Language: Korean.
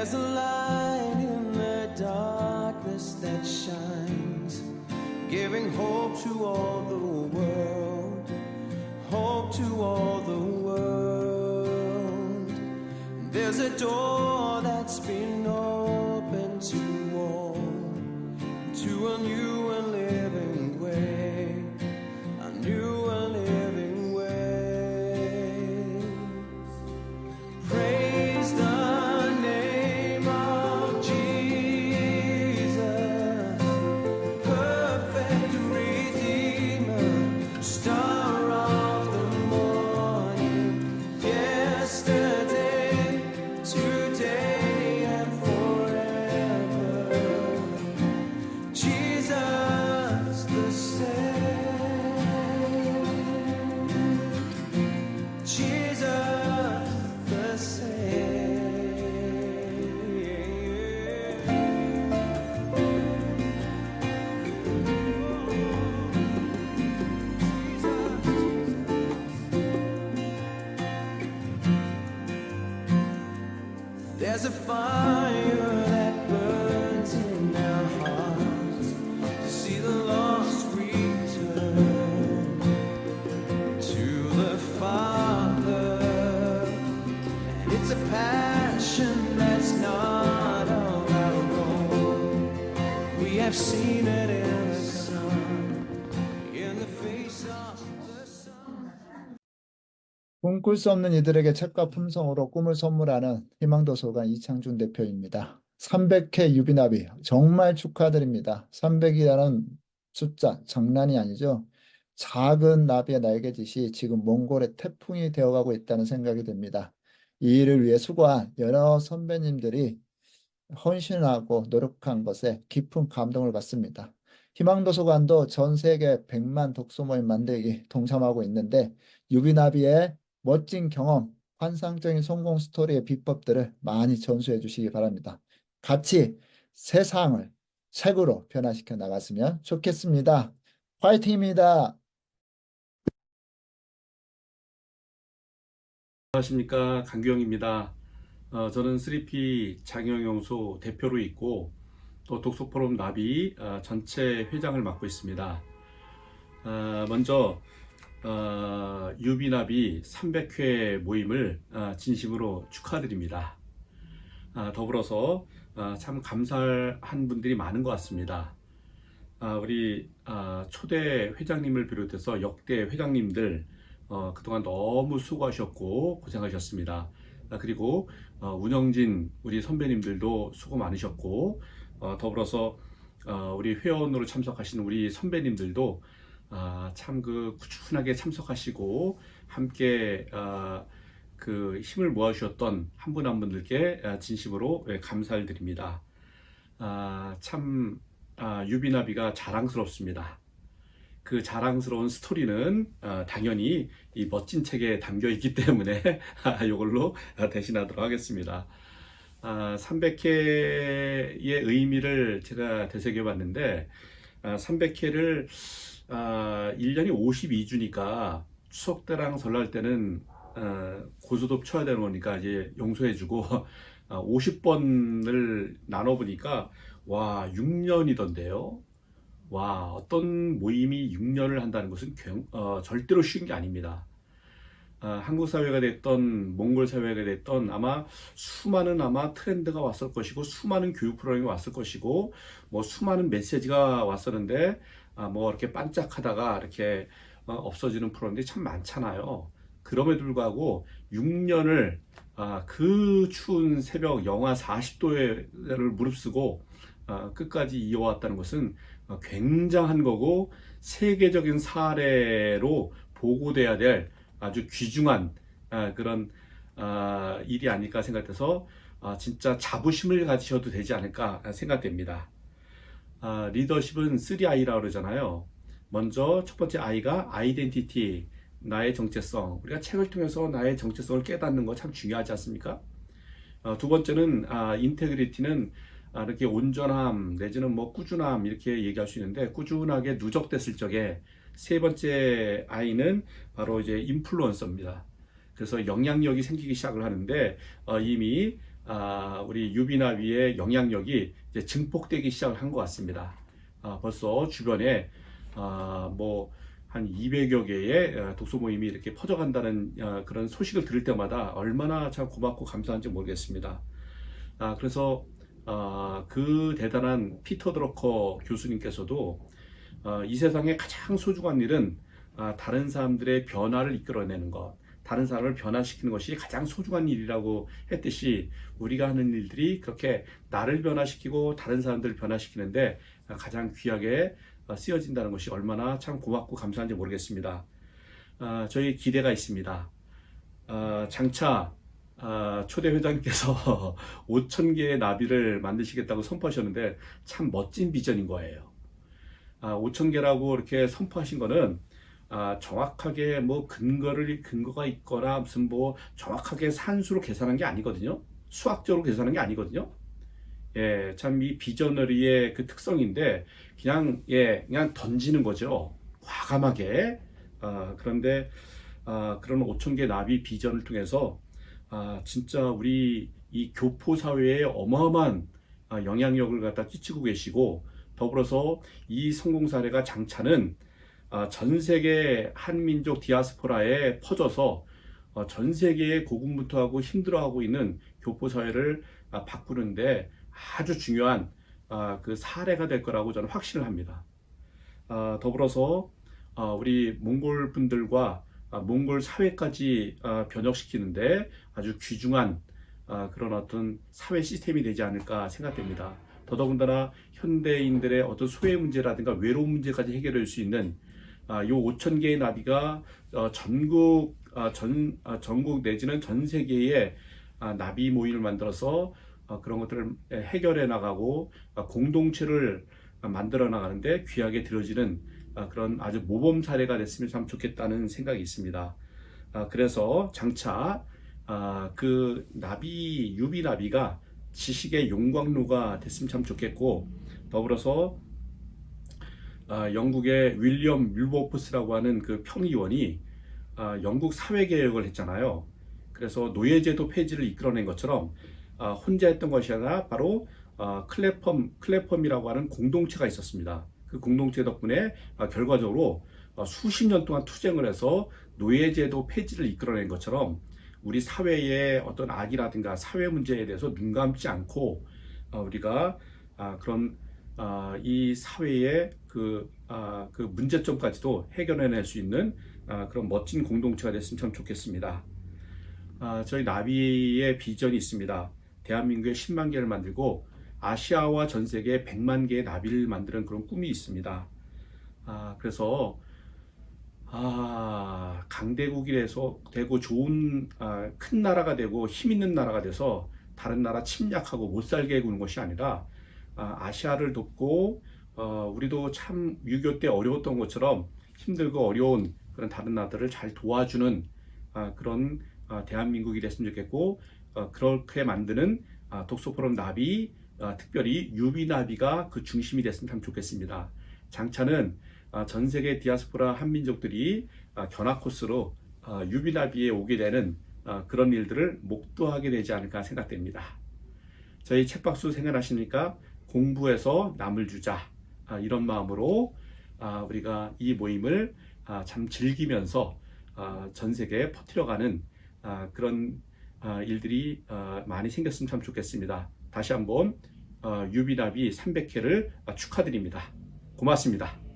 There's a light in the darkness that shines, giving hope to all the world, hope to all the world. There's a door There's a fire that burns in our hearts to see the lost return to the Father. And it's a passion that's not of our own. We have seen it 꿈꿀 수 없는 이들에게 책과 품성으로 꿈을 선물하는 희망도서관 이창준 대표입니다. 300회 유비나비 정말 축하드립니다. 300이라는 숫자 장난이 아니죠. 작은 나비의 날개짓이 지금 몽골의 태풍이 되어가고 있다는 생각이 듭니다. 이 일을 위해 수고한 여러 선배님들이 헌신하고 노력한 것에 깊은 감동을 받습니다. 희망도서관도 전 세계 100만 독서 모임 만들기 동참하고 있는데 유비나비의 멋진 경험, 환상적인 성공 스토리의 비법들을 많이 전수해 주시기 바랍니다. 같이 세상을 책으로 변화시켜 나갔으면 좋겠습니다. 화이팅입니다. 안녕하십니까 강규영입니다. 어, 저는 3P 장영영소 대표로 있고 또 독서포럼 나비 어, 전체 회장을 맡고 있습니다. 어, 먼저 어, 유비나비 300회 모임을 어, 진심으로 축하드립니다. 아, 더불어서 어, 참 감사한 분들이 많은 것 같습니다. 아, 우리 아, 초대 회장님을 비롯해서 역대 회장님들 어, 그동안 너무 수고하셨고 고생하셨습니다. 아, 그리고 어, 운영진 우리 선배님들도 수고 많으셨고 어, 더불어서 어, 우리 회원으로 참석하신 우리 선배님들도 아, 참그 꾸준하게 참석하시고 함께 아, 그 힘을 모아주셨던 한 분 한 분들께 아, 진심으로 예, 감사를 드립니다. 아, 참 아, 유비나비가 자랑스럽습니다. 그 자랑스러운 스토리는 아, 당연히 이 멋진 책에 담겨 있기 때문에 이걸로 대신하도록 하겠습니다. 아, 300회의 의미를 제가 되새겨 봤는데 아, 300회를 아, 1년이 52주니까 추석 때랑 설날 때는 아, 고스톱 쳐야 되는 거니까 이제 용서해주고 아, 50번을 나눠보니까 와 6년이던데요. 와, 어떤 모임이 6년을 한다는 것은 굉- 어, 절대로 쉬운 게 아닙니다. 아, 한국 사회가 됐던 몽골 사회가 됐던 아마 수많은 아마 트렌드가 왔을 것이고 수많은 교육 프로그램이 왔을 것이고 뭐 수많은 메시지가 왔었는데 아, 뭐 이렇게 반짝하다가 이렇게 어, 없어지는 프로그램들이 참 많잖아요. 그럼에도 불구하고 6년을 아, 그 추운 새벽 영하 40도를 무릅쓰고 아, 끝까지 이어왔다는 것은 어, 굉장한 거고 세계적인 사례로 보고돼야 될 아주 귀중한 아, 그런 아, 일이 아닐까 생각돼서 아, 진짜 자부심을 가지셔도 되지 않을까 생각됩니다. 아, 리더십은 3I라고 그러잖아요. 먼저 첫 번째 I가 아이덴티티, 나의 정체성. 우리가 책을 통해서 나의 정체성을 깨닫는 거 참 중요하지 않습니까? 어, 두 번째는 아, 인테그리티는 아, 이렇게 온전함 내지는 뭐 꾸준함 이렇게 얘기할 수 있는데 꾸준하게 누적됐을 적에 세 번째 아이는 바로 이제 인플루언서입니다. 그래서 영향력이 생기기 시작을 하는데 어, 이미 아, 우리 유비나비의 영향력이 이제 증폭되기 시작을 한 것 같습니다. 아, 벌써 주변에 아, 뭐 한 200여 개의 어, 독서 모임이 이렇게 퍼져간다는 어, 그런 소식을 들을 때마다 얼마나 참 고맙고 감사한지 모르겠습니다. 아, 그래서 아, 그 대단한 피터 드러커 교수님께서도 아, 이 세상에 가장 소중한 일은 아, 다른 사람들의 변화를 이끌어내는 것, 다른 사람을 변화시키는 것이 가장 소중한 일이라고 했듯이 우리가 하는 일들이 그렇게 나를 변화시키고 다른 사람들을 변화시키는데 가장 귀하게 어, 쓰여진다는 것이 얼마나 참 고맙고 감사한지 모르겠습니다. 아, 저희 기대가 있습니다. 아, 장차 아, 초대 회장님께서 5천 개의 나비를 만드시겠다고 선포하셨는데 참 멋진 비전인 거예요. 아, 5천 개라고 이렇게 선포하신 거는 아, 정확하게 뭐 근거를 근거가 있거나 무슨 뭐 정확하게 산수로 계산한 게 아니거든요. 수학적으로 계산한 게 아니거든요. 예, 참 이 비저너리의 그 특성인데 그냥 예, 그냥 던지는 거죠. 과감하게. 아, 그런데 아, 그런 5천 개 나비 비전을 통해서 아, 진짜 우리 이 교포 사회에 어마어마한 아, 영향력을 갖다 끼치고 계시고 더불어서 이 성공 사례가 장차는 아, 전 세계 한민족 디아스포라에 퍼져서 어, 전 세계에 고군분투하고 힘들어하고 있는 교포 사회를 아, 바꾸는데 아주 중요한 아, 그 사례가 될 거라고 저는 확신을 합니다. 아, 더불어서 아, 우리 몽골 분들과 아, 몽골 사회까지 아, 변혁시키는데 아주 귀중한 아, 그런 어떤 사회 시스템이 되지 않을까 생각됩니다. 더더군다나 현대인들의 어떤 소외 문제라든가 외로움 문제까지 해결할 수 있는 아, 요 5천 개의 나비가 어, 전국 아, 전 아, 전국 내지는 전 세계에 아, 나비 모임을 만들어서 어, 그런 것들을 해결해 나가고 아, 공동체를 아, 만들어 나가는데 귀하게 들어지는 아, 그런 아주 모범 사례가 됐으면 참 좋겠다는 생각이 있습니다. 아, 그래서 장차 아, 그 나비 유비 나비가 지식의 용광로가 됐으면 참 좋겠고 더불어서 아, 영국의 윌리엄 윌버포스라고 하는 그 평의원이 아, 영국 사회 개혁을 했잖아요. 그래서 노예제도 폐지를 이끌어낸 것처럼 아, 혼자 했던 것이 아니라 바로 아, 클래펌 클래펌이라고 하는 공동체가 있었습니다. 그 공동체 덕분에 아, 결과적으로 아, 수십 년 동안 투쟁을 해서 노예제도 폐지를 이끌어낸 것처럼 우리 사회의 어떤 악이라든가 사회 문제에 대해서 눈 감지 않고 아, 우리가 아, 그런 아, 이 사회의 그, 아, 그 문제점까지도 해결해낼 수 있는 아, 그런 멋진 공동체가 됐으면 참 좋겠습니다. 아, 저희 나비의 비전이 있습니다. 대한민국에 10만 개를 만들고 아시아와 전 세계에 100만 개의 나비를 만드는 그런 꿈이 있습니다. 아, 그래서 아, 강대국이 돼서 되고 좋은 아, 큰 나라가 되고 힘 있는 나라가 돼서 다른 나라 침략하고 못 살게 구는 것이 아니라 아, 아시아를 돕고 어, 우리도 참6.25때 어려웠던 것처럼 힘들고 어려운 그런 다른 나라들을 잘 도와주는 아, 그런 아, 대한민국이 됐으면 좋겠고 어, 그렇게 만드는 아, 독서포럼 나비 아, 특별히 유비 나비가 그 중심이 됐으면 참 좋겠습니다. 장차는 아, 전 세계 디아스포라 한민족들이 아, 견학 코스로 아, 유비 나비에 오게 되는 아, 그런 일들을 목도하게 되지 않을까 생각됩니다. 저희 책박수 생각하십니까? 공부해서 남을 주자 아, 이런 마음으로 아, 우리가 이 모임을 아, 참 즐기면서 아, 전 세계에 퍼뜨려가는 아, 그런 아, 일들이 아, 많이 생겼으면 참 좋겠습니다. 다시 한번 어, 유비나비 300회를 축하드립니다. 고맙습니다.